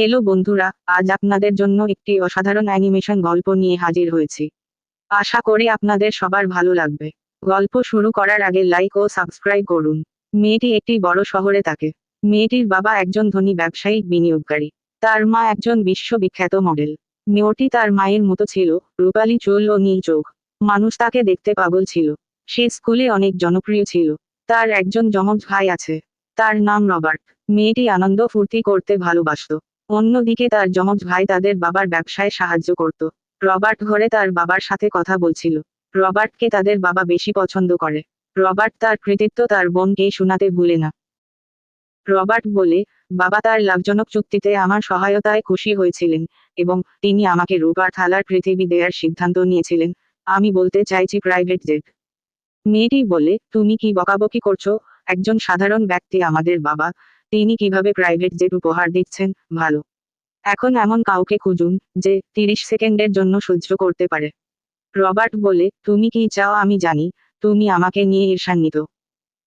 Hello বন্ধুরা, আজ আপনাদের জন্য একটি অসাধারণ অ্যানিমেশন গল্প নিয়ে হাজির হয়েছি। আশা করি আপনাদের সবার ভালো লাগবে। গল্প শুরু করার আগে লাইক ও সাবস্ক্রাইব করুন। মেয়েটি একটি বড় শহরে থাকে। মেয়েটির বাবা একজন ধনী ব্যবসায়িক বিনিয়োগকারী। তার মা একজন বিশ্ববিখ্যাত মডেল মেয়েটি তার মায়ের মতো ছিল, রূপালী চুল ও নীল চোখ। মানুষ তাকে দেখতে পাগল ছিল। সে স্কুলে অনেক জনপ্রিয় ছিল। তার একজন যমজ ভাই আছে। তার নাম রবার্ট। মেয়েটি আনন্দ ফুর্তি করতে ভালোবাসত। অন্যদিকে তার যমজ ভাই তাদের বাবার ব্যবসায় সাহায্য করত। রবার্ট ঘরে তার বাবার সাথে কথা বলছিল। রবার্টকে তাদের বাবা বেশি পছন্দ করে। রবার্ট তার কৃতিত্ব তার বোনকে শোনাতে ভুলে না। রবার্ট বলে, বাবা তার লাভজনক চুক্তিতে আমার সহায়তায় খুশি হয়েছিলেন এবং তিনি আমাকে রূপার থালার পৃথিবী দেওয়ার সিদ্ধান্ত নিয়েছিলেন। আমি বলতে চাইছি প্রাইভেট জেট। মেয়েটি বলে, তুমি কি বকাবকি করছ? একজন সাধারণ ব্যক্তি আমাদের বাবা তিনি কীভাবে প্রাইভেট জেট উপহার দিচ্ছেন? ভালো। এখন এমন কাউকে খুঁজুন, যে তিরিশ সেকেন্ডের জন্য সহ্য করতে পারে। রবার্ট বলে, তুমি কি চাও আমি জানি, তুমি আমাকে নিয়ে ঈর্ষান্বিত।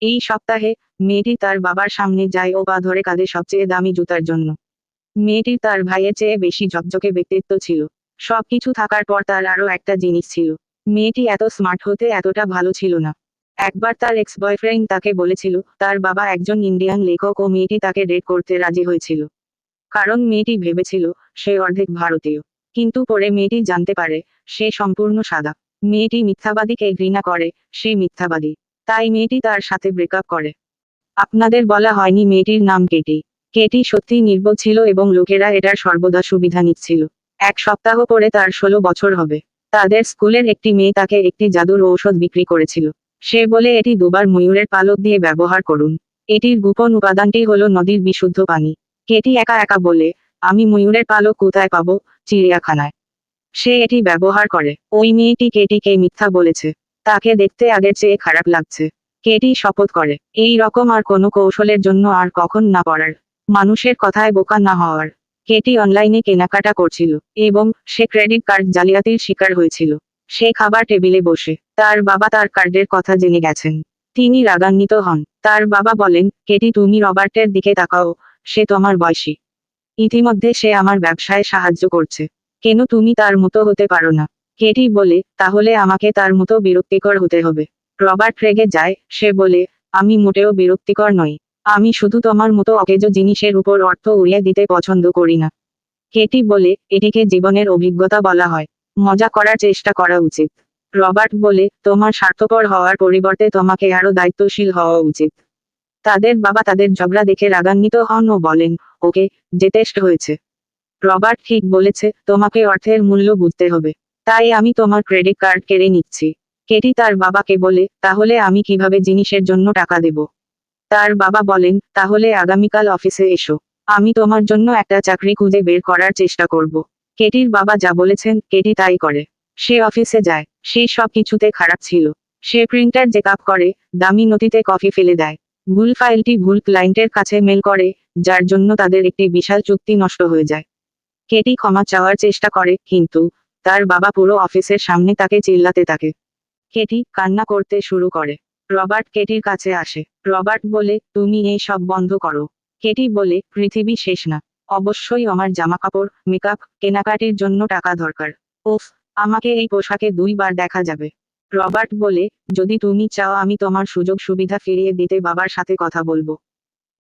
এই সপ্তাহে মেয়েটি তার বাবার সামনে যায় ও বা ধরে কাঁধে সবচেয়ে দামি জুতার জন্য। মেয়েটির তার ভাইয়ের চেয়ে বেশি ঝকঝকে ব্যক্তিত্ব ছিল। সবকিছু থাকার পর তার আরও একটা জিনিস ছিল। মেয়েটি এত স্মার্ট হতে এতটা ভালো ছিল না। একবার তার এক্স বয়ফ্রেন্ড তাকে বলেছিল, তার বাবা একজন ইন্ডিয়ান লেখক ও মেয়েটি তাকে ডেট করতে রাজি হয়েছিল। কারণ মেয়েটি ভেবেছিল, সে অর্ধেক ভারতীয়। কিন্তু পরে মেয়েটি জানতে পারে, সে সম্পূর্ণ সাদা। মেয়েটি মিথ্যাবাদীকে ঘৃণা করে, সে মিথ্যাবাদী। তাই মেয়েটি তার সাথে ব্রেকআপ করে। আপনাদের বলা হয়নি মেয়েটির নাম কেটি। কেটি সত্যি নির্বোধ ছিল এবং লোকেরা এটার সর্বদা সুবিধা নিচ্ছিল। এক সপ্তাহ পরে তার ষোলো বছর হবে। তাদের স্কুলের একটি মেয়ে তাকে একটি জাদুর ঔষধ বিক্রি করেছিল। সে বলে এটি দুবার ময়ূরের পালক দিয়ে ব্যবহার করুন। এটির গোপন উপাদানটি হলো নদীর বিশুদ্ধ পানি। কেটি একা একা বলে, আমি ময়ূরের পালক কোথায় পাবো? চিড়িয়াখানায়। সে এটি ব্যবহার করে। ওই মেয়েটি কেটিকে মিথ্যা বলেছে। তাকে দেখতে আগের চেয়ে খারাপ লাগছে। কেটি শপথ করে, এই রকম আর কোনো কৌশলের জন্য আর কখন না পড়ার। মানুষের কথায় বোকা না হওয়ার। কেটি অনলাইনে কেনাকাটা করছিল এবং সে ক্রেডিট কার্ড জালিয়াতির শিকার হয়েছিল। সে খাবার টেবিলে বসে। তার বাবা তার কার্ডের কথা জেনে গেছেন। তিনি রাগান্বিত হন। তার বাবা বলেন, কেটি, তুমি রবার্টের দিকে তাকাও। সে তোমার বয়সী। ইতিমধ্যে সে আমার ব্যবসায় সাহায্য করছে। কেন তুমি তার মতো হতে পারো না? কেটি বলে, তাহলে আমাকে তার মতো বিরক্তিকর হতে হবে। রবার্ট রেগে যায়। সে বলে, আমি মোটেও বিরক্তিকর নই। আমি শুধু তোমার মতো অকেজ জিনিসের উপর অর্থ উড়িয়ে দিতে পছন্দ করি না। কেটি বলে, এটিকে জীবনের অভিজ্ঞতা বলা হয়। মজা করার চেষ্টা করা উচিত। রবার্ট বলে, তোমার স্বার্থপর হওয়ার পরিবর্তে তোমাকে আরও দায়িত্বশীল হওয়া উচিত। তাদের বাবা তাদের ঝগড়া দেখে রাগান্বিত হন ও বলেন, ওকে যেতেষ্ট হয়েছে। রবার্ট ঠিক বলেছে, তোমাকে অর্থের মূল্য বুঝতে হবে। তাই আমি তোমার ক্রেডিট কার্ড কেড়ে নিচ্ছি। কেটি তার বাবাকে বলে, তাহলে আমি কীভাবে জিনিসের জন্য টাকা দেব? তার বাবা বলেন, তাহলে আগামীকাল অফিসে এসো। আমি তোমার জন্য একটা চাকরি খুঁজে বের করার চেষ্টা করব। কেটির বাবা যা বলেছেন, কেটি তাই করে। সে অফিসে যায়, সে সব কিছুতে খারাপ ছিল। সে প্রিন্টার চেক করে, দামি নথিতে কফি ফেলে দেয়। ভুল ফাইলটি ভুল ক্লায়েন্টের কাছে মেল করে, যার জন্য তাদের একটি বিশাল চুক্তি নষ্ট হয়ে যায়। কেটি ক্ষমা চাওয়ার চেষ্টা করে, কিন্তু তার বাবা পুরো অফিসের সামনে তাকে চিল্লাতে থাকে। কেটি কান্না করতে শুরু করে। রবার্ট কেটির কাছে আসে। রবার্ট বলে, তুমি এই সব বন্ধ করো। কেটি বলে, পৃথিবী শেষ না। অবশ্যই আমার জামাকাপড়, মেকআপ, কেনাকাটির জন্য টাকা দরকার। ওফ আমাকে এই পোশাকে দুইবার দেখা যাবে। রবার্ট বলে, যদি তুমি চাও আমি তোমার সুযোগ সুবিধা ফিরিয়ে দিতে বাবার সাথে কথা বলব।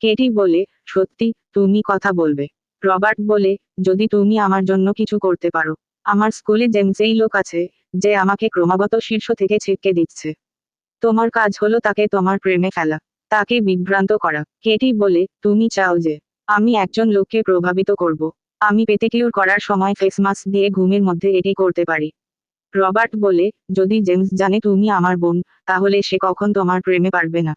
কেটি বলে, সত্যি, তুমি কথা বলবে। রবার্ট বলে, যদি তুমি আমার জন্য কিছু করতে পারো। আমার স্কুলে জেমসেই লোক আছে, যে আমাকে ক্রমাগত শীর্ষ থেকে ছিটকে দিচ্ছে। তোমার কাজ হলো তাকে তোমার প্রেমে ফেলা, তাকে বিভ্রান্ত করা। কেটি বলে, তুমি চাও যে আমি একজন লোককে প্রভাবিত করব। আমি পেতেকিউর করার সময় ফেস মাস্ক দিয়ে ঘুমের মধ্যে এটি করতে পারি। রবার্ট বলে, যদি জেমস জানে তুমি আমার বোন, তাহলে সে কখন তোমার প্রেমে পারবে না।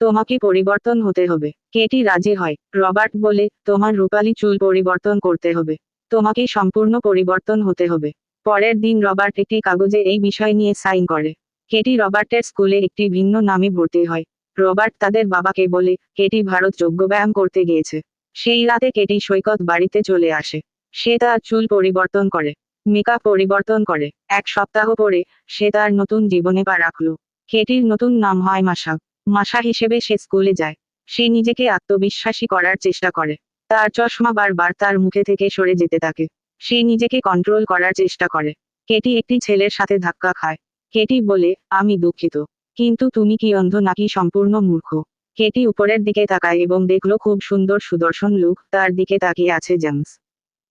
তোমাকে পরিবর্তন হতে হবে। কেটি রাজি হয়। রবার্ট বলে, তোমার রূপালী চুল পরিবর্তন করতে হবে। তোমাকে সম্পূর্ণ পরিবর্তন হতে হবে। পরের দিন রবার্ট একটি কাগজে এই বিষয় নিয়ে সাইন করে। কেটি রবার্টের স্কুলে একটি ভিন্ন নামে ভর্তি হয়। রবার্ট তাদের বাবাকে বলে, কেটি ভারত যোগ্য ব্যায়াম করতে গিয়েছে। সেই রাতে কেটি সৈকত বাড়িতে চলে আসে। সে তার চুল পরিবর্তন করে, মেকআপ পরিবর্তন করে। এক সপ্তাহ পরে সে তার নতুন জীবনে পা রাখল। কেটির নতুন নাম হয় মাসা মাসা হিসেবে সে স্কুলে যায়। সে নিজেকে আত্মবিশ্বাসী করার চেষ্টা করে। তার চশমা বারবার তার মুখে থেকে সরে যেতে থাকে। সে নিজেকে কন্ট্রোল করার চেষ্টা করে। কেটি একটি ছেলের সাথে ধাক্কা খায়। কেটি বলে, আমি দুঃখিত। কিন্তু তুমি কি অন্ধ নাকি সম্পূর্ণ মূর্খ? কেটি উপরের দিকে তাকায় এবং দেখল খুব সুন্দর সুদর্শন লুক, তার দিকে তাকিয়ে আছে জেমস।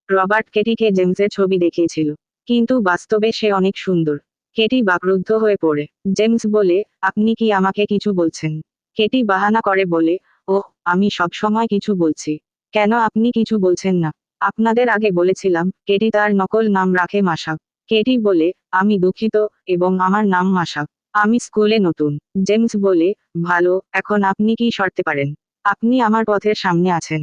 রবার্ট কেটিকে জেমসের ছবি দেখিয়েছিল, কিন্তু বাস্তবে সে অনেক সুন্দর। কেটি বাকরুদ্ধ হয়ে পড়ে। জেমস বলে, আপনি কি আমাকে কিছু বলছেন? কেটি বাহানা করে বলে, ওহ, আমি সবসময় কিছু বলছি। কেন আপনি কিছু বলছেন না? আপনাদের আগে বলেছিলাম, কেটি তার নকল নাম রাখে মাসাক কেটি বলে, আমি দুঃখিত এবং আমার নাম মাসাক আমি স্কুলে নতুন। জেমস বলে, ভালো, এখন আপনি কি সরতে পারেন? আপনি আমার পথের সামনে আছেন।